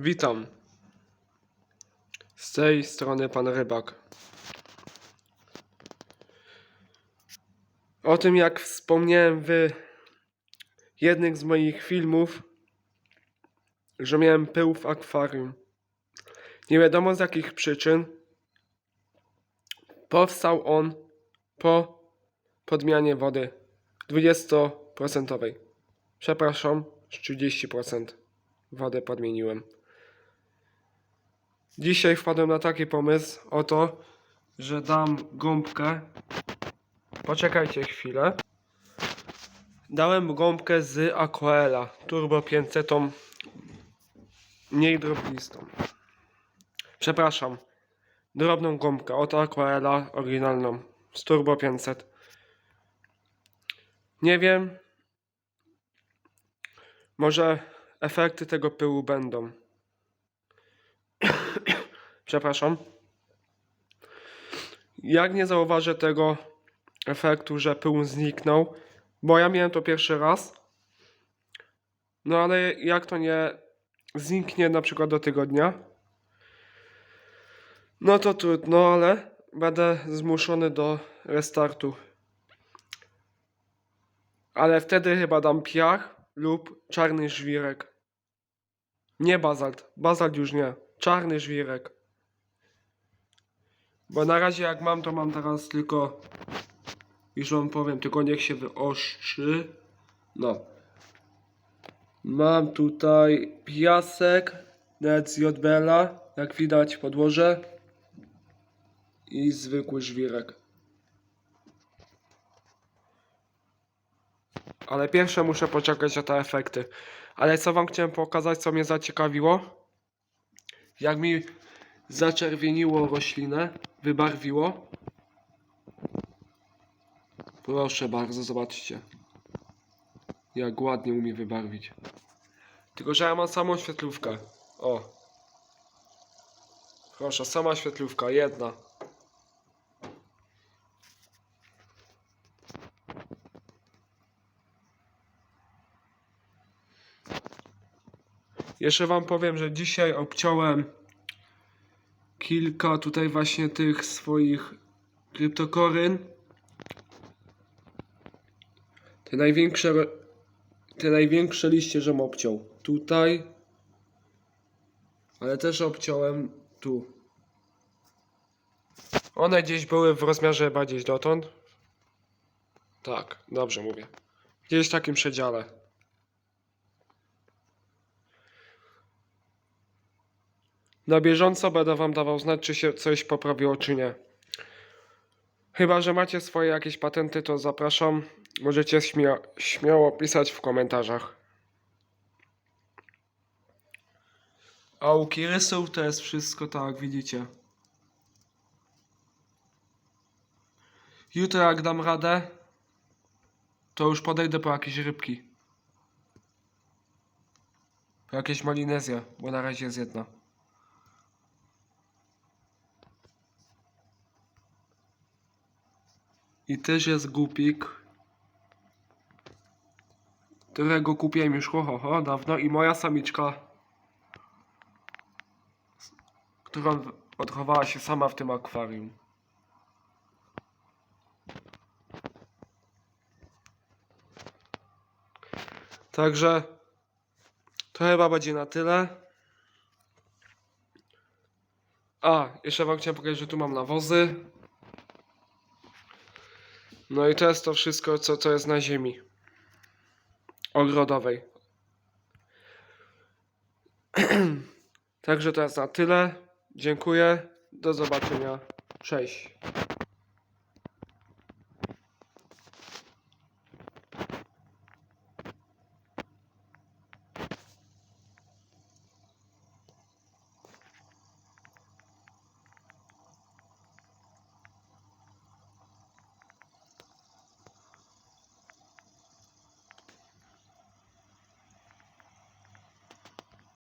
Witam. Z tej strony pan Rybak. O tym, jak wspomniałem w jednym z moich filmów, że miałem pył w akwarium. Nie wiadomo z jakich przyczyn. Powstał on po podmianie wody 20%. Przepraszam, 30% wodę podmieniłem. Dzisiaj wpadłem na taki pomysł, oto, że dam gąbkę. Poczekajcie chwilę. Dałem gąbkę z Aquela Turbo 500, mniej drobnistą. Przepraszam, drobną gąbkę od Aquela oryginalną z Turbo 500. Nie wiem, może efekty tego pyłu będą. Przepraszam. Jak nie zauważę tego efektu, że pył zniknął, bo ja miałem to pierwszy raz. No ale jak to nie zniknie na przykład do tygodnia, no to trudno, ale będę zmuszony do restartu. Ale wtedy chyba dam piach lub czarny żwirek. Nie bazalt. Bazalt już nie. Czarny żwirek. Bo na razie jak mam, to mam teraz tylko... Już wam powiem, tylko niech się wyostrzy. No. Mam tutaj piasek, net z JBL-a, jak widać podłoże. I zwykły żwirek. Ale pierwsze muszę poczekać na te efekty. Ale co wam chciałem pokazać, co mnie zaciekawiło? Jak mi zaczerwieniło roślinę, wybarwiło. Proszę bardzo, zobaczcie. Jak ładnie umie wybarwić. Tylko, że ja mam samą świetlówkę. O. Proszę, sama świetlówka, jedna. Jeszcze wam powiem, że dzisiaj obciąłem kilka tutaj właśnie tych swoich kryptokoryn. Te największe, te największe liście, żem obciął. Tutaj. Ale też obciąłem tu. One gdzieś były w rozmiarze chyba gdzieś dotąd. Tak, dobrze mówię. Gdzieś w takim przedziale. Na bieżąco będę wam dawał znać, czy się coś poprawiło, czy nie. Chyba, że macie swoje jakieś patenty, to zapraszam. Możecie śmia śmiało pisać w komentarzach. A u Kirysów to jest wszystko tak, widzicie. Jutro jak dam radę, to już podejdę po jakieś rybki. Po jakieś malinezje, bo na razie jest jedna. I też jest głupik, którego kupiłem już ho, ho, ho dawno i moja samiczka, która odchowała się sama w tym akwarium. Także to chyba będzie na tyle. A, jeszcze wam chciałem powiedzieć, że tu mam nawozy. No i to jest to wszystko, co, co jest na ziemi ogrodowej. Także jest na tyle. Dziękuję. Do zobaczenia. Cześć.